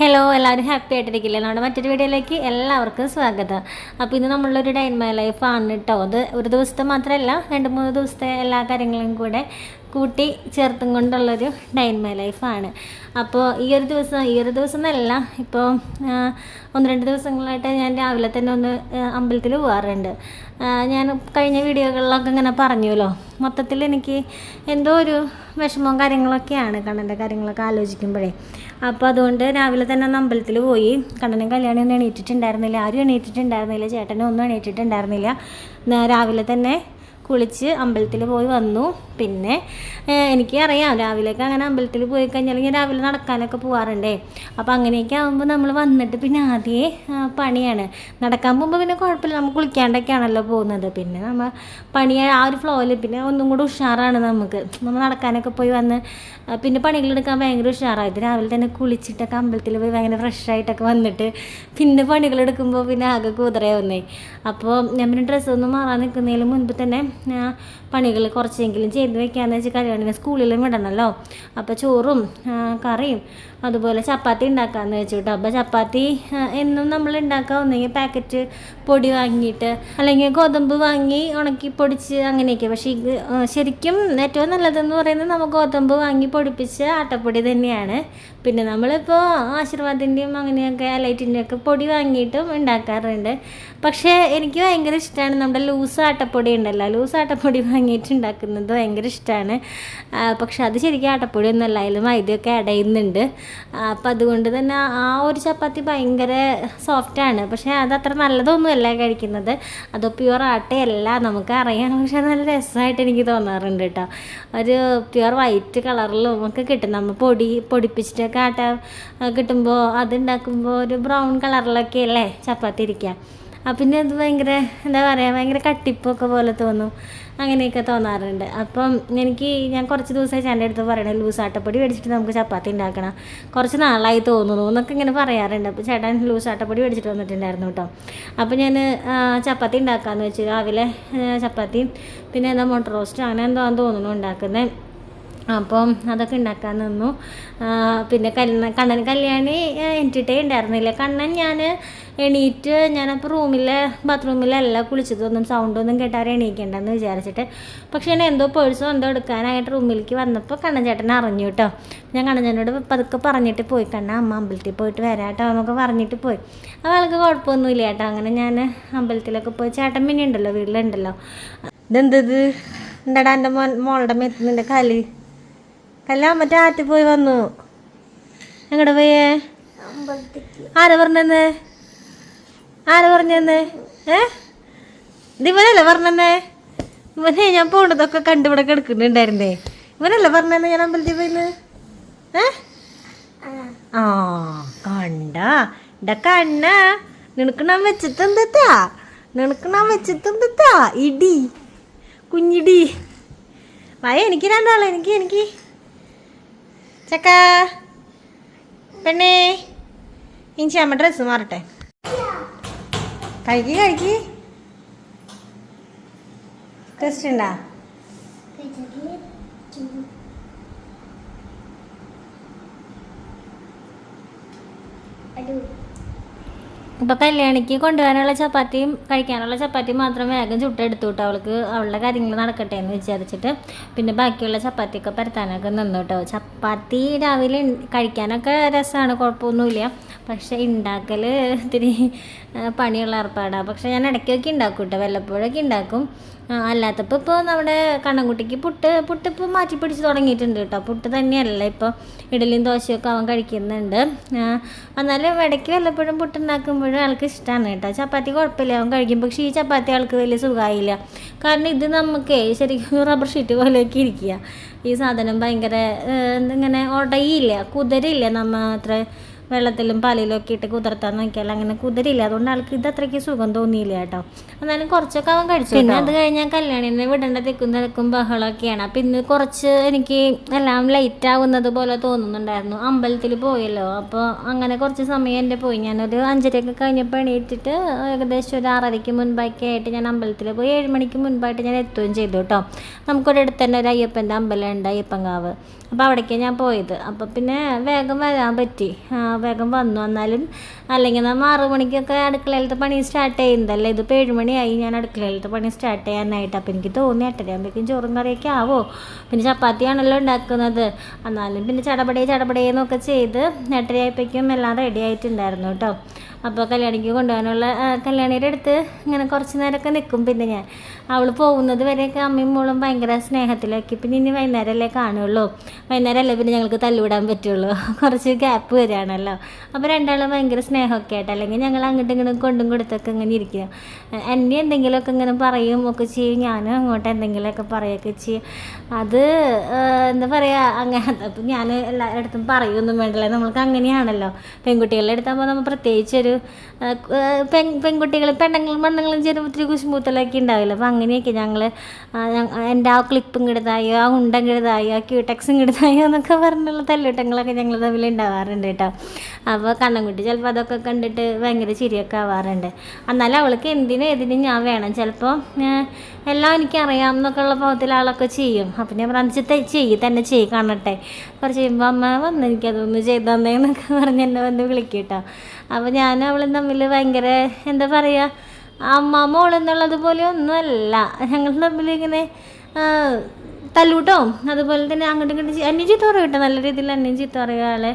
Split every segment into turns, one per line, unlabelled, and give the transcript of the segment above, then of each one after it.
Hello എല്ലാവരും happy ആയിട്ടിരിക്കില്ലേ? നമ്മുടെ മറ്റൊരു വീഡിയോയിലേക്ക് എല്ലാവർക്കും സ്വാഗതം. അപ്പോൾ ഇന്ന് നമ്മളൊരു ഡൈൻ മൈ ലൈഫാണ് കേട്ടോ അത് ഒരു ദിവസത്തെ മാത്രമല്ല രണ്ട് മൂന്ന് ദിവസത്തെ എല്ലാ കാര്യങ്ങളും കൂടെ കൂട്ടി ചേർത്തും കൊണ്ടുള്ളൊരു ഡൈൻ മൈ ലൈഫാണ് അപ്പോൾ ഈ ഒരു ദിവസം ഈ ഒരു ദിവസം എന്നല്ല ഇപ്പോൾ ഒന്ന് രണ്ട് ദിവസങ്ങളായിട്ട് ഞാൻ രാവിലെ തന്നെ ഒന്ന് അമ്പലത്തിൽ പോകാറുണ്ട് ഞാൻ കഴിഞ്ഞ വീഡിയോകളിലൊക്കെ ഇങ്ങനെ പറഞ്ഞുവല്ലോ. മൊത്തത്തിൽ എനിക്ക് എന്തോ ഒരു വിഷമവും കാര്യങ്ങളൊക്കെയാണ് കണ്ണന്റെ കാര്യങ്ങളൊക്കെ ആലോചിക്കുമ്പോഴേ. അപ്പോൾ അതുകൊണ്ട് രാവിലെ തന്നെ ഒന്ന് അമ്പലത്തിൽ പോയി. കണ്ണനും കല്യാണം ഒന്നും എണീറ്റിട്ടുണ്ടായിരുന്നില്ല ആരും എണീറ്റിട്ടുണ്ടായിരുന്നില്ല ചേട്ടനും ഒന്നും എണീറ്റിട്ടുണ്ടായിരുന്നില്ല. രാവിലെ തന്നെ കുളിച്ച് അമ്പലത്തിൽ പോയി വന്നു. പിന്നെ എനിക്ക് അറിയാം രാവിലെയൊക്കെ അങ്ങനെ അമ്പലത്തിൽ പോയി കഴിഞ്ഞാൽ ഞാൻ രാവിലെ നടക്കാനൊക്കെ പോകാറുണ്ടേ അപ്പോൾ അങ്ങനെയൊക്കെ ആകുമ്പോൾ നമ്മൾ വന്നിട്ട് പിന്നെ ആദ്യമേ പണിയാണ്. നടക്കാൻ പോകുമ്പോൾ പിന്നെ കുഴപ്പമില്ല. നമ്മൾ കുളിക്കാണ്ടൊക്കെയാണല്ലോ പോകുന്നത്. പിന്നെ നമ്മൾ പണി ആ ഒരു ഫ്ലോയിൽ പിന്നെ ഒന്നും കൂടെ ഉഷാറാണ് നമുക്ക്. നമ്മൾ നടക്കാനൊക്കെ പോയി വന്ന് പിന്നെ പണികളെടുക്കാൻ ഭയങ്കര ഉഷാറായത് രാവിലെ തന്നെ കുളിച്ചിട്ടൊക്കെ അമ്പലത്തിൽ പോയി ഭയങ്കര ഫ്രഷായിട്ടൊക്കെ വന്നിട്ട് പിന്നെ പണികളെടുക്കുമ്പോൾ പിന്നെ ആകെ കുതിരയാവുന്നേ. അപ്പോൾ ഞാൻ പിന്നെ ഡ്രസ്സൊന്നും മാറാൻ നിൽക്കുന്നതിന് മുൻപ് തന്നെ പണികൾ കുറച്ചെങ്കിലും ചെയ്ത് വെക്കാമെന്ന് വെച്ചാൽ കല്യാണിനെ സ്കൂളിലും വിടണമല്ലോ അപ്പോൾ ചോറും കറിയും അതുപോലെ ചപ്പാത്തി ഉണ്ടാക്കാമെന്ന് വെച്ചു കേട്ടോ അപ്പോൾ ചപ്പാത്തി എന്നും നമ്മൾ ഉണ്ടാക്കുക ഒന്നെങ്കിൽ പാക്കറ്റ് പൊടി വാങ്ങിയിട്ട് അല്ലെങ്കിൽ ഗോതമ്പ് വാങ്ങി ഉണക്കി പൊടിച്ച് അങ്ങനെയൊക്കെ. പക്ഷേ ശരിക്കും ഏറ്റവും നല്ലതെന്ന് പറയുന്നത് നമുക്ക് ഗോതമ്പ് വാങ്ങി പൊടിപ്പിച്ച ആട്ടപ്പൊടി തന്നെയാണ്. പിന്നെ നമ്മളിപ്പോൾ ആശീർവാദിന്റെയും അങ്ങനെയൊക്കെ അലൈറ്റിന്റെയൊക്കെ പൊടി വാങ്ങിയിട്ടും ഉണ്ടാക്കാറുണ്ട്. പക്ഷേ എനിക്ക് ഭയങ്കര ഇഷ്ടമാണ് നമ്മുടെ ലൂസ് ആട്ടപ്പൊടി ഉണ്ടല്ലോ. ലൂസ് ആട്ടപ്പൊടി വാങ്ങിയിട്ട് ഉണ്ടാക്കുന്നത് ഭയങ്കര ഇഷ്ടമാണ് പക്ഷേ അത് ശരിക്കും ആട്ടപ്പൊടി ഒന്നല്ല അതിൽ മൈദയൊക്കെ ആഡ് അപ്പം അതുകൊണ്ട് തന്നെ ആ ഒരു ചപ്പാത്തി ഭയങ്കര സോഫ്റ്റാണ് പക്ഷേ അത് അത്ര നല്ലതൊന്നുമല്ല കഴിക്കുന്നത്. അത് പ്യുവർ ആട്ടയല്ല നമുക്ക് അറിയാം. പക്ഷെ നല്ല രസമായിട്ട് എനിക്ക് തോന്നാറുണ്ട് കേട്ടോ ഒരു പ്യുവർ വൈറ്റ് കളറിലും ഒക്കെ കിട്ടും. നമ്മൾ പൊടി പൊടിപ്പിച്ചിട്ടൊക്കെ ആട്ട കിട്ടുമ്പോൾ അതുണ്ടാക്കുമ്പോൾ ഒരു ബ്രൗൺ കളറിലൊക്കെ അല്ലേ ചപ്പാത്തി ഇരിക്കുക അപ്പം പിന്നെ അത് ഭയങ്കര എന്താ പറയുക ഭയങ്കര കട്ടിപ്പൊക്കെ പോലെ തോന്നും. അങ്ങനെയൊക്കെ തോന്നാറുണ്ട്. അപ്പം എനിക്ക് ഞാൻ കുറച്ച് ദിവസമായി എന്റെ അടുത്ത് പറയണേ ലൂസ് ആട്ടപ്പൊടി മേടിച്ചിട്ട് നമുക്ക് ചപ്പാത്തി ഉണ്ടാക്കണം. കുറച്ച് നാളായി തോന്നുന്നു എന്നൊക്കെ ഇങ്ങനെ പറയാറുണ്ട്. അപ്പോൾ ചേട്ടൻ ലൂസ് ആട്ടപ്പൊടി മേടിച്ചിട്ട് വന്നിട്ടുണ്ടായിരുന്നു കേട്ടോ. അപ്പോൾ ഞാൻ ചപ്പാത്തി ഉണ്ടാക്കാമെന്ന് വെച്ച് രാവിലെ ചപ്പാത്തിയും പിന്നെ എന്താ മുട്ട റോസ്റ്റ് അങ്ങനെ എന്തോ തോന്നുന്നു ഉണ്ടാക്കുന്നത് അപ്പം അതൊക്കെ ഉണ്ടാക്കാൻ നിന്നു. പിന്നെ കല്യാണ കണ്ണൻ കല്യാണി എന്റെ ഉണ്ടായിരുന്നില്ല. കണ്ണൻ ഞാൻ എണീറ്റ് ഞാനപ്പോൾ റൂമിലെ ബാത്റൂമിലല്ല കുളിച്ചതൊന്നും സൗണ്ടൊന്നും കേട്ടാൽ എണീക്കേണ്ടെന്ന് വിചാരിച്ചിട്ട്. പക്ഷേ ഞാൻ എന്തോ പേഴ്സോ എന്തോ എടുക്കാനായിട്ട് റൂമിലേക്ക് വന്നപ്പോൾ കണ്ണൻ ചേട്ടൻ അറിഞ്ഞു കേട്ടോ. ഞാൻ കണ്ണൻ ചേട്ടനോട് പതുക്കെ പറഞ്ഞിട്ട് പോയി. കണ്ണ അമ്മ അമ്പലത്തിൽ പോയിട്ട് വരാം കേട്ടോ എന്നൊക്കെ പറഞ്ഞിട്ട് പോയി. അപ്പോൾ ആൾക്ക് കുഴപ്പമൊന്നുമില്ല കേട്ടോ. അങ്ങനെ ഞാൻ അമ്പലത്തിലൊക്കെ പോയി. ചേട്ടൻ പിന്നെ ഉണ്ടല്ലോ വീട്ടിലുണ്ടല്ലോ. ഇതെന്തത്? എന്താടാ എന്റെ മോൻ മോളുടെ മെത്തുന്നുണ്ട് കൽ? കല്ല മറ്റേ ആറ്റി പോയി വന്നു. എങ്ങടെ പോയേ? ആരാ പറഞ്ഞെന്ന്? ആരാ പറഞ്ഞെന്ന്? ഏ? ഇവനല്ലേ പറഞ്ഞെന്നേ? ഇവനെ ഞാൻ പോണതൊക്കെ കണ്ടിവിടെ കിടക്കുന്നുണ്ടായിരുന്നേ. ഇവനല്ലേ പറഞ്ഞെന്ന് ഞാൻ അമ്പലത്തിൽ പോയിന്ന്? ഏ? ആ കണ്ട. ഇട കണ്ണ. നിനക്ക് നാം വെച്ചിട്ടെന്താ നിനക്ക് നാം വെച്ചിട്ടെന്താ ഇടി. കുഞ്ഞിടി. വയ എനിക്ക് രണ്ടാളെ എനിക്ക് എനിക്ക്. ചക്ക. പെണ്ണേ ഇനി അമ്മ ഡ്രസ്സ് മാറട്ടെ. കഴിക്ക് കഴിക്ക് ടെസ്റ്റ് ഉണ്ടാ? ഇപ്പൊ കല്യാണിക്ക് കൊണ്ടുപോകാനുള്ള ചപ്പാത്തിയും കഴിക്കാനുള്ള ചപ്പാത്തി മാത്രം വേഗം ചുട്ടെടുത്തു കേട്ടോ. അവൾക്ക് അവളുടെ കാര്യങ്ങൾ നടക്കട്ടെ എന്ന് വിചാരിച്ചിട്ട്. പിന്നെ ബാക്കിയുള്ള ചപ്പാത്തിയൊക്കെ പരത്താനൊക്കെ നിന്നു കേട്ടോ. ചപ്പാത്തി രാവിലെ കഴിക്കാനൊക്കെ രസമാണ് കുഴപ്പമൊന്നുമില്ല. പക്ഷെ ഉണ്ടാക്കൽ ഇത്തിരി പണിയുള്ള ഏർപ്പാടാണ് പക്ഷെ ഞാൻ ഇടയ്ക്കൊക്കെ ഉണ്ടാക്കും കേട്ടോ. വല്ലപ്പോഴൊക്കെ ഉണ്ടാക്കും അല്ലാത്തപ്പോൾ ഇപ്പോൾ നമ്മുടെ കണ്ണൻകുട്ടിക്ക് പുട്ട് പുട്ട് ഇപ്പോൾ മാറ്റി പിടിച്ച് തുടങ്ങിയിട്ടുണ്ട് കേട്ടോ. പുട്ട് തന്നെയല്ല ഇപ്പോൾ ഇഡലിയും ദോശയൊക്കെ അവൻ കഴിക്കുന്നുണ്ട്. എന്നാലും ഇടയ്ക്ക് വല്ലപ്പോഴും പുട്ടുണ്ടാക്കുമ്പോഴും ആൾക്ക് ഇഷ്ടമാണ് കേട്ടോ. ചപ്പാത്തി കുഴപ്പമില്ല അവൻ കഴിക്കും. പക്ഷേ ഈ ചപ്പാത്തി ആൾക്ക് വലിയ സുഖമായില്ല കാരണം ഇത് നമുക്ക് ശരിക്കും റബ്ബർ ഷീറ്റ് പോലെയൊക്കെ ഇരിക്കുക. ഈ സാധനം ഭയങ്കര ഇങ്ങനെ ഉടയില്ല കുതിരയില്ല നമ്മ അത്ര. വെള്ളത്തിലും പാലിലും ഒക്കെ ഇട്ട് കുതിർത്താൻ നോക്കിയാൽ അങ്ങനെ കുതിരില്ല. അതുകൊണ്ട് ആൾക്ക് ഇത് അത്രയ്ക്ക് സുഖം തോന്നിയില്ല കേട്ടോ. എന്നാലും കുറച്ചൊക്കെ അവൻ കഴിച്ചു. പിന്നെ അത് കഴിഞ്ഞാൽ കല്യാണിനെ വിടേണ്ട തെക്കും തിരക്കും ബഹളമൊക്കെയാണ്. അപ്പം ഇന്ന് കുറച്ച് എനിക്ക് എല്ലാം ലൈറ്റ് ആവുന്നത് പോലെ തോന്നുന്നുണ്ടായിരുന്നു. അമ്പലത്തിൽ പോയല്ലോ. അപ്പോൾ അങ്ങനെ കുറച്ച് സമയം എന്റെ പോയി. ഞാനൊരു അഞ്ചരയൊക്കെ കഴിഞ്ഞപ്പോൾ എണീറ്റിട്ട് ഏകദേശം ഒരു ആറരയ്ക്ക് മുൻപൊക്കെ ആയിട്ട് ഞാൻ അമ്പലത്തിൽ പോയി. ഏഴ് മണിക്ക് മുൻപായിട്ട് ഞാൻ എത്തുകയും ചെയ്തു കേട്ടോ. നമുക്കൊരു അടുത്ത് തന്നെ ഒരു അയ്യപ്പന്റെ അമ്പലം ഉണ്ട് അയ്യപ്പൻകാവ് അപ്പോൾ അവിടേക്കാണ് ഞാൻ പോയത്. അപ്പോൾ പിന്നെ വേഗം വരാൻ പറ്റി. വേഗം വന്നു എന്നാലും അല്ലെങ്കിൽ നമ്മൾ ആറു മണിക്കൊക്കെ അടുക്കളയിലത്തെ പണി സ്റ്റാർട്ട് ചെയ്യുന്നതല്ലേ? ഇതിപ്പോൾ ഏഴുമണിയായി ഞാൻ അടുക്കളയിലത്തെ പണി സ്റ്റാർട്ട് ചെയ്യാനായിട്ട്. അപ്പോൾ എനിക്ക് തോന്നി എട്ടരയാകുമ്പോഴേക്കും ചോറും കറിയൊക്കെ ആവോ. പിന്നെ ചപ്പാത്തിയാണല്ലോ ഉണ്ടാക്കുന്നത്. എന്നാലും പിന്നെ ചടപടേ ചടപടേന്നൊക്കെ ചെയ്ത് എട്ടരയായപ്പോഴേക്കും എല്ലാം റെഡി ആയിട്ടുണ്ടായിരുന്നു കേട്ടോ. അപ്പോൾ കല്യാണിക്ക് കൊണ്ടുപോകാനുള്ള കല്യാണിയുടെ അടുത്ത് ഇങ്ങനെ കുറച്ച് നേരമൊക്കെ നിൽക്കും. പിന്നെ ഞാൻ അവൾ പോകുന്നത് വരെയൊക്കെ അമ്മയും മോളും ഭയങ്കര സ്നേഹത്തിലാക്കി. പിന്നെ ഇനി വൈകുന്നേരമല്ലേ കാണുള്ളൂ വൈകുന്നേരമല്ലേ പിന്നെ ഞങ്ങൾക്ക് തല്ലുവിടാൻ പറ്റുള്ളൂ കുറച്ച് ഗ്യാപ്പ് വരികയാണല്ലോ. അപ്പോൾ രണ്ടാളും ഭയങ്കര സ്നേഹമൊക്കെ ആയിട്ട് അല്ലെങ്കിൽ ഞങ്ങൾ അങ്ങോട്ടും ഇങ്ങോട്ടും കൊണ്ടും കൊടുത്തൊക്കെ ഇങ്ങനെ ഇരിക്കുക എന്നെ എന്തെങ്കിലുമൊക്കെ ഇങ്ങനെ പറയും ഒക്കെ ചെയ്യും. ഞാനും അങ്ങോട്ട് എന്തെങ്കിലുമൊക്കെ പറയുകയൊക്കെ ചെയ്യും. അത് എന്താ പറയുക അങ്ങനെ അപ്പം ഞാൻ എല്ലായിടത്തും പറയൊന്നും വേണ്ടല്ലേ. നമ്മൾക്ക് അങ്ങനെയാണല്ലോ. പെൺകുട്ടികളുടെ അടുത്താകുമ്പോൾ നമ്മൾ പ്രത്യേകിച്ചൊരു ആ, ആ, പെൺ പെൺകുട്ടികൾ പെണ്ണുങ്ങളും പെണ്ണുങ്ങളും ചെറിയ ഒത്തിരി കുശുമ്പൂത്തലൊക്കെ ഉണ്ടാവില്ല? അപ്പം അങ്ങനെയൊക്കെ ഞങ്ങൾ എന്റെ ആ ക്ലിപ്പും കിടതായോ ആ ഉണ്ടം കിടതായോ ആ ക്യൂടെക്സും കിടതായോ എന്നൊക്കെ പറഞ്ഞുള്ള തല്ലുട്ടങ്ങളൊക്കെ ഞങ്ങൾ തമ്മിൽ ഉണ്ടാവാറുണ്ട് കേട്ടോ. അപ്പോൾ കണ്ണൻകുട്ടി ചിലപ്പോൾ അതൊക്കെ കണ്ടിട്ട് ഭയങ്കര ചിരിയൊക്കെ ആവാറുണ്ട്. എന്നാലും അവൾക്ക് എന്തിനും ഏതിനും ഞാൻ വേണം. ചിലപ്പോൾ എല്ലാം എനിക്കറിയാം എന്നൊക്കെ ഉള്ള ഭാവത്തിൽ ആളൊക്കെ ചെയ്യും. അപ്പം ഞാൻ പറഞ്ഞു ചെയ്യ് തന്നെ ചെയ്യ് കാണട്ടെ. കുറച്ച് കഴിയുമ്പോൾ അമ്മ വന്ന് എനിക്കതൊന്ന് ചെയ്തു തന്നേന്നൊക്കെ പറഞ്ഞ് എന്നെ വന്ന് വിളിക്കും കേട്ടോ. അപ്പോൾ ഞാനും അവളും തമ്മിൽ ഭയങ്കര എന്താ പറയുക അമ്മ മോളെന്നുള്ളത് പോലെ ഒന്നുമല്ല. ഞങ്ങൾ തമ്മിൽ ഇങ്ങനെ തല്ലൂട്ടോ? അതുപോലെ തന്നെ അങ്ങോട്ടും ഇങ്ങോട്ടും അന്യം ചീത്ത പറയും കേട്ടോ. നല്ല രീതിയിൽ അന്യം ചീത്ത പറയുക ആളെ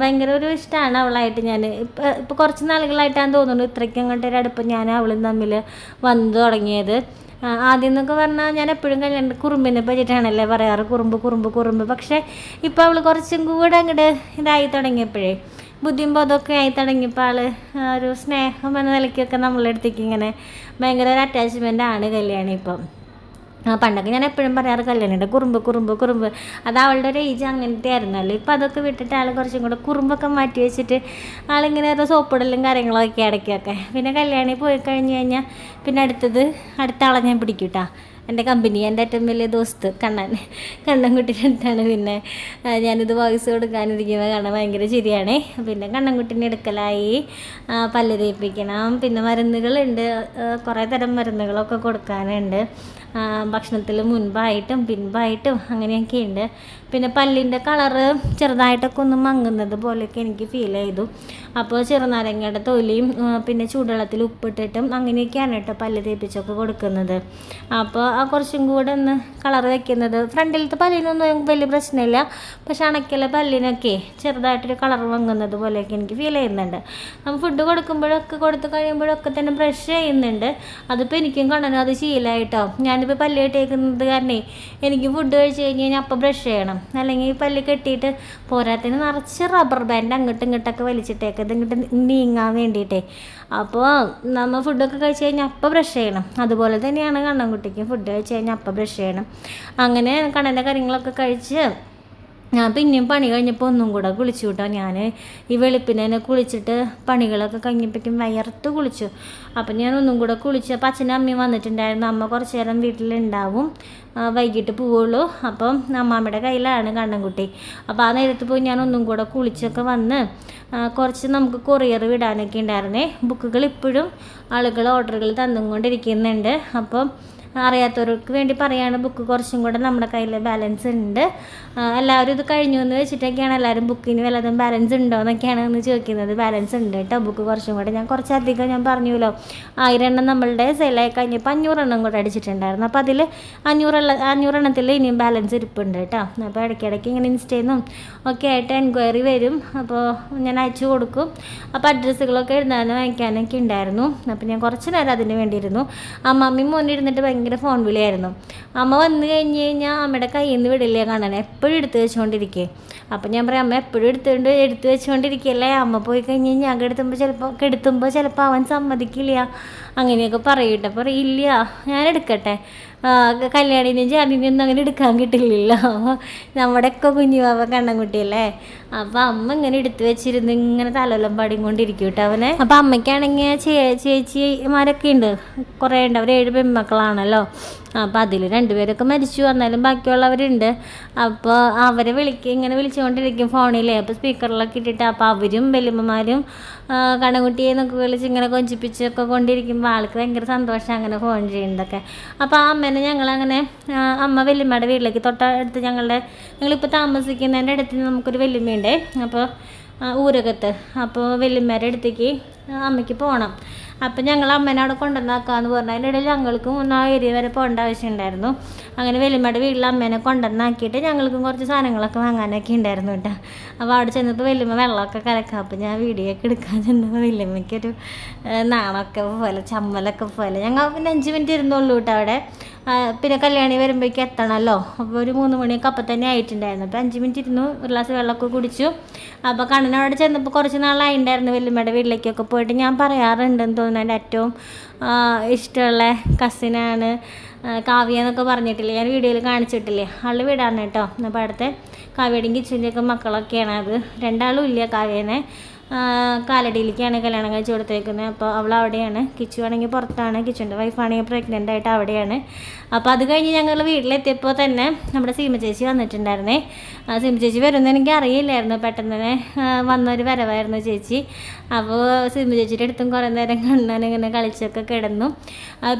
ഭയങ്കര ഒരു ഇഷ്ടമാണ് അവളായിട്ട് ഞാൻ ഇപ്പം ഇപ്പോൾ കുറച്ച് നാളുകളായിട്ടാണ് തോന്നുന്നു ഇത്രയ്ക്കും അങ്ങോട്ട് ഒരു അടുപ്പം ഞാൻ അവളും തമ്മിൽ വന്നു തുടങ്ങിയത്. ആദ്യം എന്നൊക്കെ പറഞ്ഞാൽ ഞാൻ എപ്പോഴും കല്യാണം കുറുമ്പിനെ പറ്റിയിട്ടാണല്ലേ പറയാറ്. കുറുമ്പ് കുറുമ്പ് കുറുമ്പ്. പക്ഷേ ഇപ്പോൾ അവൾ കുറച്ചും കൂടെ അങ്ങോട്ട് ഇതായി തുടങ്ങിയപ്പോഴേ ബുദ്ധിയും ബോധമൊക്കെ ആയി തുടങ്ങിയപ്പോൾ ആൾ ഒരു സ്നേഹം എന്ന നിലയ്ക്കൊക്കെ നമ്മളുടെ അടുത്തേക്ക് ഇങ്ങനെ ഭയങ്കര ഒരു അറ്റാച്ച്മെന്റ് ആണ് കല്യാണി ഇപ്പം. പണ്ടൊക്കെ ഞാൻ എപ്പോഴും പറയാറ് കല്യാണിയുടെ കുറുമ്പ് കുറുമ്പ് കുറുമ്പ്. അത് അവളുടെ ഒരു ഏജ് അങ്ങനത്തെ ആയിരുന്നല്ലോ ഇപ്പം അതൊക്കെ വിട്ടിട്ട് ആൾ കുറച്ചും കൂടെ കുറുമ്പൊക്കെ മാറ്റി വെച്ചിട്ട് ആളിങ്ങനെ ഓരോ സോപ്പിടലും കാര്യങ്ങളൊക്കെ ഇടയ്ക്കൊക്കെ. പിന്നെ കല്യാണി പോയി കഴിഞ്ഞ് കഴിഞ്ഞാൽ പിന്നെ അടുത്തത് അടുത്ത ആളെ ഞാൻ പിടിക്കും കേട്ടോ എന്റെ കമ്പനി എന്റെ ഏറ്റവും വലിയ ദോസ്ത് കണ്ണൻ. കണ്ണൻകുട്ടീന്റെ അടുത്താണ് പിന്നെ ഞാനിത് വോയിസ് കൊടുക്കാനിരിക്കുന്നത് കാണാൻ ഭയങ്കര ശരിയാണേ പിന്നെ കണ്ണൻകുട്ടീനെ എടുക്കലായി. പല്ല് തേപ്പിക്കണം. പിന്നെ മരുന്നുകളുണ്ട്. കുറേ തരം മരുന്നുകളൊക്കെ കൊടുക്കാനുണ്ട്. ഭക്ഷണത്തിൽ മുൻപായിട്ടും പിൻപായിട്ടും അങ്ങനെയൊക്കെ ഉണ്ട് പിന്നെ പല്ലിന്റെ കളറ് ചെറുതായിട്ടൊക്കെ ഒന്ന് മങ്ങുന്നത് പോലെയൊക്കെ എനിക്ക് ഫീൽ ചെയ്തു. അപ്പോൾ ചെറുനാരങ്ങയുടെ തൊലിയും പിന്നെ ചൂടുവെള്ളത്തിൽ ഉപ്പിട്ടിട്ടും അങ്ങനെയൊക്കെയാണ് കേട്ടോ പല്ല് തേപ്പിച്ചൊക്കെ കൊടുക്കുന്നത്. അപ്പോൾ കുറച്ചും കൂടെ ഒന്ന് കളർ വെക്കുന്നത്. ഫ്രണ്ടിലത്തെ പല്ലിനൊന്നും വലിയ പ്രശ്നമില്ല. പക്ഷെ അണക്കിലെ പല്ലിനൊക്കെ ചെറുതായിട്ടൊരു കളർ വാങ്ങുന്നത് പോലെയൊക്കെ എനിക്ക് ഫീൽ ചെയ്യുന്നുണ്ട്. നമ്മൾ ഫുഡ് കൊടുക്കുമ്പോഴൊക്കെ കൊടുത്ത് കഴിയുമ്പോഴൊക്കെ തന്നെ ബ്രഷ് ചെയ്യുന്നുണ്ട്. അതിപ്പോൾ എനിക്കും കണ്ണനും അത് ശീലമായിട്ടോ ഞാനിപ്പോൾ പല്ല് കെട്ടിയേക്കുന്നത് കാരണേ എനിക്ക് ഫുഡ് കഴിച്ച് കഴിഞ്ഞ് കഴിഞ്ഞാൽ അപ്പം ബ്രഷ് ചെയ്യണം. അല്ലെങ്കിൽ പല്ല് കെട്ടിയിട്ട് പോരാത്തിന് നിറച്ച് റബ്ബർ ബാൻഡ് അങ്ങോട്ടും ഇങ്ങോട്ടൊക്കെ വലിച്ചിട്ടേക്ക്. ഇത് ഇങ്ങോട്ട് നീങ്ങാൻ വേണ്ടിയിട്ടേ. അപ്പോൾ നമ്മൾ ഫുഡൊക്കെ കഴിച്ച് കഴിഞ്ഞാൽ അപ്പം ബ്രഷ് ചെയ്യണം. അതുപോലെ തന്നെയാണ് കണ്ണൻകുട്ടിക്ക് ഫുഡ് കഴിച്ച് കഴിഞ്ഞാൽ അപ്പം ബ്രഷ് ചെയ്യണം. അങ്ങനെ കണ്ണന്റെ കാര്യങ്ങളൊക്കെ കഴിച്ച് ഞാൻ പിന്നെയും പണി കഴിഞ്ഞപ്പോൾ ഒന്നും കൂടെ കുളിച്ചു കേട്ടോ. ഞാൻ ഈ വെളുപ്പിനെ കുളിച്ചിട്ട് പണികളൊക്കെ കഴിഞ്ഞപ്പോഴേക്കും വയർത്ത് കുളിച്ചു. അപ്പം ഞാൻ ഒന്നും കൂടെ കുളിച്ചു അപ്പം അച്ഛനും അമ്മയും വന്നിട്ടുണ്ടായിരുന്നു. അമ്മ കുറച്ച് നേരം വീട്ടിലുണ്ടാവും. വൈകിട്ട് പോവുള്ളൂ. അപ്പം അമ്മാമ്മയുടെ കയ്യിലാണ് കണ്ണൻകുട്ടി. അപ്പം ആ നേരത്ത് പോയി ഞാൻ ഒന്നും കൂടെ കുളിച്ചൊക്കെ വന്ന് കുറച്ച് നമുക്ക് കൊറിയർ വിടാനൊക്കെ ഉണ്ടായിരുന്നേ. ബുക്കുകൾ ഇപ്പോഴും ആളുകൾ ഓർഡറുകൾ തന്നുകൊണ്ടിരിക്കുന്നുണ്ട്. അപ്പം അറിയാത്തവർക്ക് വേണ്ടി പറയാണ്. ബുക്ക് കുറച്ചും കൂടെ നമ്മുടെ കയ്യിൽ ബാലൻസ് ഉണ്ട്. എല്ലാവരും ഇത് കഴിഞ്ഞു എന്ന് വെച്ചിട്ടൊക്കെയാണ് എല്ലാവരും ബുക്കിന് വല്ലതും ബാലൻസ് ഉണ്ടോ എന്നൊക്കെയാണ് ഒന്ന് ചോദിക്കുന്നത്. ബാലൻസ് ഉണ്ട് കേട്ടോ ബുക്ക് കുറച്ചും കൂടെ. ഞാൻ കുറച്ചധികം ഞാൻ പറഞ്ഞല്ലോ ആയിരം എണ്ണം നമ്മളുടെ സെയിലായി കഴിഞ്ഞപ്പോൾ അഞ്ഞൂറെണ്ണം കൂടെ അടിച്ചിട്ടുണ്ടായിരുന്നു. അപ്പോൾ അതിൽ അഞ്ഞൂറുള്ള അഞ്ഞൂറെണ്ണത്തിൽ ഇനിയും ബാലൻസ് ഇരിപ്പുണ്ട് കേട്ടോ. അപ്പോൾ ഇടയ്ക്കിടയ്ക്ക് ഇങ്ങനെ ഇൻസ്റ്റയിൽ നിന്നും ഒക്കെ ആയിട്ട് എൻക്വയറി വരും. അപ്പോൾ ഞാൻ അയച്ചു കൊടുക്കും. അപ്പോൾ അഡ്രസ്സുകളൊക്കെ എഴുതാനും വാങ്ങിക്കാനൊക്കെ ഉണ്ടായിരുന്നു. അപ്പോൾ ഞാൻ കുറച്ച് നേരം അതിന് വേണ്ടിയിരുന്നു. അമ്മമ്മയും മോനെ ഇരുന്നിട്ട് ഭയങ്കര ഫോൺ വിളിയായിരുന്നു. അമ്മ വന്നു കഴിഞ്ഞ് കഴിഞ്ഞാൽ അമ്മയുടെ കയ്യിൽ നിന്ന് വിടില്ലേ കാണാൻ എപ്പോഴും എടുത്ത് വെച്ചുകൊണ്ടിരിക്കേ അപ്പം ഞാൻ പറയാം അമ്മ എപ്പോഴും എടുത്തുകൊണ്ട് എടുത്ത് വെച്ചുകൊണ്ടിരിക്കുകയല്ലേ അമ്മ പോയി കഴിഞ്ഞ് ഞാൻ കെടുത്തുമ്പോൾ ചിലപ്പോൾ കെടുത്തുമ്പോൾ ചിലപ്പോൾ അവൻ സമ്മതിക്കില്ല. അങ്ങനെയൊക്കെ പറയട്ടെ പറയും ഇല്ല ഞാൻ എടുക്കട്ടെ. കല്യാണിനും ജാനിനും അങ്ങനെ എടുക്കാൻ കിട്ടില്ലല്ലോ. നമ്മുടെയൊക്കെ കുഞ്ഞു പാവ കണ്ണൻകുട്ടിയല്ലേ? അപ്പം അമ്മ ഇങ്ങനെ എടുത്തു വെച്ചിരുന്ന് ഇങ്ങനെ തലോലം പാടിക്കൊണ്ടിരിക്കും കേട്ടോ അവനെ. അപ്പം അമ്മയ്ക്കാണെങ്കിൽ ചേ ചേച്ചിമാരൊക്കെ ഉണ്ട്. കുറേ ഉണ്ട്. അവർ ഏഴ് പെൺമക്കളാണല്ലോ. അപ്പോൾ അതിൽ രണ്ടുപേരൊക്കെ മരിച്ചു. എന്നാലും ബാക്കിയുള്ളവരുണ്ട്. അപ്പോൾ അവരെ വിളിക്കുക ഇങ്ങനെ വിളിച്ചുകൊണ്ടിരിക്കും ഫോണിൽ അപ്പോൾ സ്പീക്കറിലൊക്കെ ഇട്ടിട്ട് അപ്പോൾ അവരും വലിയമ്മമാരും കണകുട്ടിയെ എന്നൊക്കെ വിളിച്ച് ഇങ്ങനെ കൊഞ്ചിപ്പിച്ചൊക്കെ കൊണ്ടിരിക്കുമ്പോൾ ആൾക്ക് ഭയങ്കര സന്തോഷം അങ്ങനെ ഫോൺ ചെയ്യുന്നതൊക്കെ. അപ്പോൾ ആ അമ്മേനെ ഞങ്ങളങ്ങനെ അങ്ങനെ അമ്മ വല്യമ്മയുടെ വീട്ടിലേക്ക് തൊട്ടടുത്ത് ഞങ്ങളുടെ ഞങ്ങളിപ്പോൾ താമസിക്കുന്നതിന്റെ അടുത്ത് നമുക്കൊരു വല്യമ്മയുണ്ട്. അപ്പോൾ ഊരകത്ത്. അപ്പോൾ വെല്ലുമ്മേരെ അടുത്തേക്ക് അമ്മയ്ക്ക് പോകണം അപ്പം ഞങ്ങൾ അമ്മേനെ അവിടെ കൊണ്ടുവന്നാക്കാന്ന് പറഞ്ഞു. അതിന്റെ ഇടയിൽ ഞങ്ങൾക്കും ഒന്ന് ആ ഏരിയ വരെ പോകേണ്ട ആവശ്യമുണ്ടായിരുന്നു. അങ്ങനെ വെല്ലുമ്മയുടെ വീട്ടിൽ അമ്മേനെ കൊണ്ടുവന്നാക്കിയിട്ട് ഞങ്ങൾക്കും കുറച്ച് സാധനങ്ങളൊക്കെ വാങ്ങാനൊക്കെ ഉണ്ടായിരുന്നു കേട്ടോ. അപ്പോൾ അവിടെ ചെന്നപ്പോൾ വെല്ലുമ്മ വെള്ളമൊക്കെ കലക്കാം. അപ്പോൾ ഞാൻ വീഡിയോ ഒക്കെ എടുക്കാൻ ചെന്നപ്പോൾ വെല്ലുമ്മയ്ക്കൊരു നാണൊക്കെ പോലെ ചമ്മലൊക്കെ പോലെ. ഞങ്ങൾ പിന്നെ അഞ്ച് മിനിറ്റ് ഇരുന്നുള്ളൂ കേട്ടോ അവിടെ. പിന്നെ കല്യാണി വരുമ്പോഴേക്കും എത്തണമല്ലോ. അപ്പോൾ ഒരു മൂന്ന് മണിയൊക്കെ അപ്പം തന്നെ ആയിട്ടുണ്ടായിരുന്നു. അപ്പോൾ അഞ്ച് മിനിറ്റ് ഇരുന്നു ഒരു ഗ്ലാസ് വെള്ളമൊക്കെ കുടിച്ചു. അപ്പോൾ കണ്ണനവിടെ ചെന്നപ്പോൾ കുറച്ച് നാളായി ഉണ്ടായിരുന്നു വല്യമ്മയുടെ വീട്ടിലേക്കൊക്കെ പോയിട്ട്. ഞാൻ പറയാറുണ്ടെന്ന് തോന്നുന്നു എന്റെ ഏറ്റവും ഇഷ്ടമുള്ള കസിനാണ് കാവ്യ എന്നൊക്കെ പറഞ്ഞിട്ടില്ലേ? ഞാൻ വീഡിയോയിൽ കാണിച്ചിട്ടില്ലേ? ആൾ വീടാണ് കേട്ടോ. അപ്പോൾ അടുത്ത കാവ്യയുടെയും കിച്ചുവിന്റെയൊക്കെ മക്കളൊക്കെയാണ് അത്. രണ്ടാളും ഇല്ല കാവ്യനെ. കാലടിയിലേക്കാണ് കല്യാണം കഴിച്ച് കൊടുത്തേക്കുന്നത്. അപ്പോൾ അവൾ അവിടെയാണ്. കിച്ചു ആണെങ്കിൽ പുറത്താണ്. കിച്ചുവിന്റെ വൈഫാണെങ്കിൽ പ്രഗ്നന്റ് ആയിട്ട് അവിടെയാണ്. അപ്പോൾ അത് കഴിഞ്ഞ് ഞങ്ങൾ വീട്ടിലെത്തിയപ്പോൾ തന്നെ നമ്മുടെ സീമ ചേച്ചി വന്നിട്ടുണ്ടായിരുന്നേ. ആ സീമ ചേച്ചി വരുമെന്ന് എനിക്ക് അറിയില്ലായിരുന്നു. പെട്ടെന്ന് തന്നെ വന്നൊരു വരവായിരുന്നു ചേച്ചി. അപ്പോൾ സീമ ചേച്ചിയുടെ അടുത്തും കുറേ നേരം കണ്ണാൻ ഇങ്ങനെ കളിച്ചൊക്കെ കിടന്നു.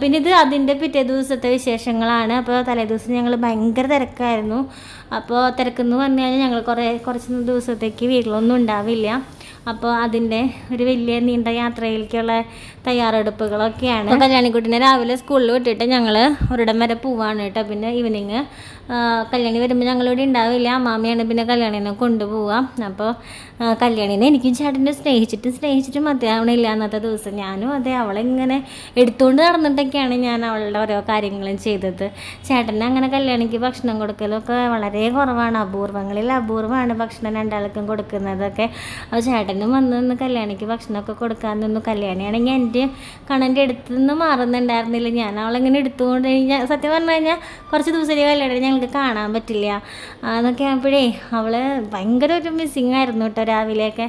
പിന്നെ ഇത് അതിന്റെ പിറ്റേ ദിവസത്തെ വിശേഷങ്ങളാണ്. അപ്പോൾ തലേ ദിവസം ഞങ്ങൾ ഭയങ്കര തിരക്കായിരുന്നു. അപ്പോൾ തിരക്കെന്ന് പറഞ്ഞു കഴിഞ്ഞാൽ ഞങ്ങൾ കുറേ കുറച്ച് ദിവസത്തേക്ക് വീട്ടിലൊന്നും ഉണ്ടാവില്ല. അപ്പോൾ അതിന്റെ ഒരു വലിയ നീണ്ട യാത്രയിലേക്കുള്ള തയ്യാറെടുപ്പുകളൊക്കെയാണ്. കല്യാണിക്കുട്ടിനെ രാവിലെ സ്കൂളിൽ വിട്ടിട്ട് ഞങ്ങൾ ഒരിടം വരെ പോവാണ് കേട്ടോ. പിന്നെ ഈവനിങ് കല്യാണി വരുമ്പോൾ ഞങ്ങളിവിടെ ഉണ്ടാവില്ല അമ്മാമ്മയാണ് പിന്നെ കല്യാണിനെ കൊണ്ടുപോവാം. അപ്പോൾ കല്യാണിനെ എനിക്കും ചേട്ടനെ സ്നേഹിച്ചിട്ട് സ്നേഹിച്ചിട്ടും മതിയാവണില്ല അന്നത്തെ ദിവസം. ഞാനും അതെ അവളെ ഇങ്ങനെ എടുത്തുകൊണ്ട് നടന്നിട്ടൊക്കെയാണ് ഞാൻ അവളുടെ ഓരോ കാര്യങ്ങളും ചെയ്തത്. ചേട്ടന് അങ്ങനെ കല്യാണിക്ക് ഭക്ഷണം കൊടുക്കലൊക്കെ വളരെ കുറവാണ്. അപൂർവങ്ങളിൽ അപൂർവമാണ് ഭക്ഷണം രണ്ടാൾക്കും കൊടുക്കുന്നതൊക്കെ. അപ്പോൾ ചേട്ടനും വന്ന് നിന്ന് കല്യാണിക്ക് ഭക്ഷണമൊക്കെ കൊടുക്കാൻ നിന്നു. കല്യാണിയാണെങ്കിൽ എന്റെ കണ്ണന്റെ അടുത്ത് നിന്ന് മാറുന്നുണ്ടായിരുന്നില്ല. ഞാൻ അവളെങ്ങനെ എടുത്തുകൊണ്ട് കഴിഞ്ഞാൽ സത്യം പറഞ്ഞു കഴിഞ്ഞാൽ കുറച്ച് ദിവസം കല്യാണം ഞങ്ങൾക്ക് കാണാൻ പറ്റില്ല. എന്നൊക്കെ ആകുമ്പോഴേ അവൾ ഭയങ്കര ഒരു മിസ്സിങ് ആയിരുന്നു കേട്ടോ രാവിലെയൊക്കെ.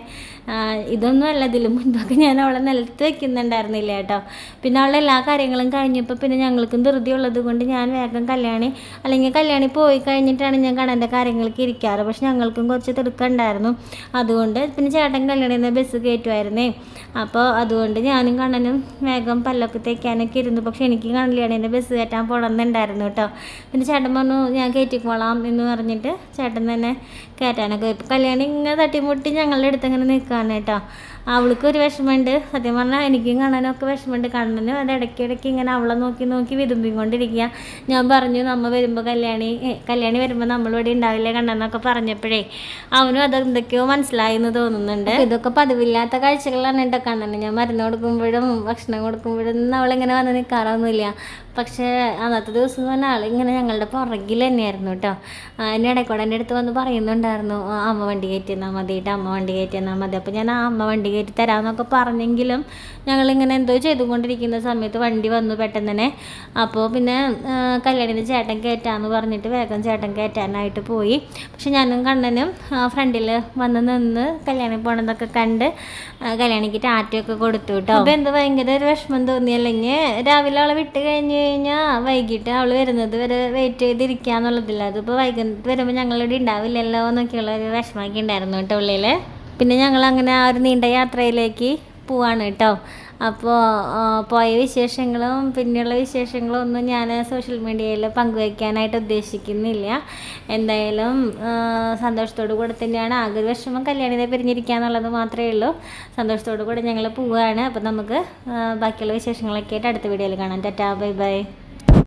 ഇതൊന്നും അല്ല ഇതിലും മുൻപൊക്കെ ഞാൻ അവളെ നിലത്ത് വെക്കുന്നുണ്ടായിരുന്നില്ല കേട്ടോ. പിന്നെ അവളുടെ എല്ലാ കാര്യങ്ങളും കഴിഞ്ഞപ്പോൾ പിന്നെ ഞങ്ങൾക്കും ധൃതി ഉള്ളത് കൊണ്ട് ഞാൻ വേഗം കല്യാണി അല്ലെങ്കിൽ കല്യാണി പോയി കഴിഞ്ഞിട്ടാണ് ഞാൻ കണ്ണന്റെ കാര്യങ്ങൾക്ക് ഇരിക്കാറ്. പക്ഷെ ഞങ്ങൾക്കും കുറച്ച് തിടുക്കുണ്ടായിരുന്നു. അതുകൊണ്ട് പിന്നെ ചേട്ടൻ കല്യാണിയിൽ നിന്ന് ബസ് കയറ്റുമായിരുന്നേ അപ്പോൾ അതുകൊണ്ട് ഞാനും കണ്ണനും വേഗം പല്ലൊക്കെ തേക്കാനൊക്കെ ഇരുന്നു. പക്ഷെ എനിക്ക് കല്യാണീന്റെ ബസ് കയറ്റാൻ പോകണമെന്നുണ്ടായിരുന്നു കേട്ടോ. പിന്നെ ചേട്ടൻ പറഞ്ഞു ഞാൻ കയറ്റിക്കോളാം എന്ന് പറഞ്ഞിട്ട് ചേട്ടൻ തന്നെ കയറ്റാനൊക്കെ ഇപ്പോൾ കല്യാണി ഇങ്ങനെ തട്ടിമുട്ടി ഞങ്ങളുടെ അടുത്ത് ഇങ്ങനെ നിൽക്കുകയാണ് കേട്ടോ. അവൾക്ക് ഒരു വിഷമമുണ്ട്. സത്യം പറഞ്ഞാൽ എനിക്കും കാണാനൊക്കെ വിഷമമുണ്ട്. കണ്ണനും അത് ഇടയ്ക്ക് ഇടയ്ക്ക് ഇങ്ങനെ അവളെ നോക്കി നോക്കി വിരുമ്പിക്കൊണ്ടിരിക്കുക ഞാൻ പറഞ്ഞു നമ്മ വരുമ്പോൾ കല്യാണി കല്യാണി വരുമ്പോൾ നമ്മളിവിടെ ഉണ്ടാവില്ലേ കണ്ണെന്നൊക്കെ പറഞ്ഞപ്പോഴേ? അവനും അത് എന്തൊക്കെയോ മനസ്സിലായി എന്ന് തോന്നുന്നുണ്ട് ഇതൊക്കെ പതിവില്ലാത്ത കാഴ്ചകളാണ് എന്റെ കണ്ണന്. ഞാൻ മരുന്ന് കൊടുക്കുമ്പോഴും ഭക്ഷണം കൊടുക്കുമ്പോഴും അവളിങ്ങനെ വന്ന് നിൽക്കാറൊന്നുമില്ല പക്ഷേ അന്നത്തെ ദിവസം പറഞ്ഞാൽ ആളിങ്ങനെ ഞങ്ങളുടെ പുറകിൽ തന്നെയായിരുന്നു കേട്ടോ. എന്നെ ഇടയ്ക്കൂടെ എന്റെ അടുത്ത് വന്ന് പറയുന്നുണ്ടായിരുന്നു അമ്മ വണ്ടി കയറ്റി തന്നാൽ മതി കേട്ടോ. അമ്മ വണ്ടി കയറ്റി തന്നാൽ മതി. അപ്പോൾ ഞാൻ ആ അമ്മ വണ്ടി കയറ്റി തരാമെന്നൊക്കെ പറഞ്ഞെങ്കിലും ഞങ്ങളിങ്ങനെ എന്തോ ചെയ്തുകൊണ്ടിരിക്കുന്ന സമയത്ത് വണ്ടി വന്നു പെട്ടെന്ന് തന്നെ അപ്പോൾ പിന്നെ കല്യാണിന്റെ ചേട്ടൻ കയറ്റാമെന്ന് പറഞ്ഞിട്ട് വേഗം ചേട്ടൻ കയറ്റാനായിട്ട് പോയി. പക്ഷെ ഞാനും കണ്ണനും ഫ്രണ്ടിൽ വന്ന് നിന്ന് കല്യാണി പോണതൊക്കെ കണ്ട് കല്യാണിക്ക് ടാറ്റയൊക്കെ കൊടുത്തു കേട്ടോ. അപ്പോൾ എന്താ ഭയങ്കര ഒരു വിഷമം തോന്നി? അല്ലെങ്കിൽ രാവിലെ അവളെ വിട്ട് കഴിഞ്ഞ് കഴിഞ്ഞാൽ വൈകിട്ട് അവൾ വരുന്നത് വരെ വെയിറ്റ് ചെയ്തിരിക്കുക എന്നുള്ളതില്ല അതിപ്പോൾ വൈകുന്നേരം വരുമ്പോൾ ഞങ്ങളിവിടെ ഉണ്ടാവില്ലല്ലോ എന്നൊക്കെയുള്ള ഒരു വിഷമമൊക്കെ ഉണ്ടായിരുന്നു കേട്ടോ ഉള്ളിൽ പിന്നെ ഞങ്ങൾ അങ്ങനെ ആ ഒരു നീണ്ട യാത്രയിലേക്ക് പോവാണ് കേട്ടോ. അപ്പോൾ പോയ വിശേഷങ്ങളും പിന്നെയുള്ള വിശേഷങ്ങളും ഒന്നും ഞാൻ സോഷ്യൽ മീഡിയയിൽ പങ്കുവയ്ക്കാനായിട്ട് ഉദ്ദേശിക്കുന്നില്ല. എന്തായാലും സന്തോഷത്തോടു കൂടെ തന്നെയാണ്. ആകെ ഒരു വിഷമം കല്യാണിനെ പിരിഞ്ഞിരിക്കുക എന്നുള്ളത് മാത്രമേ ഉള്ളൂ. സന്തോഷത്തോടു കൂടെ ഞങ്ങൾ പോവുകയാണ് അപ്പോൾ നമുക്ക് ബാക്കിയുള്ള വിശേഷങ്ങളൊക്കെ ആയിട്ട് അടുത്ത വീഡിയോയിൽ കാണാം. Tata bye bye.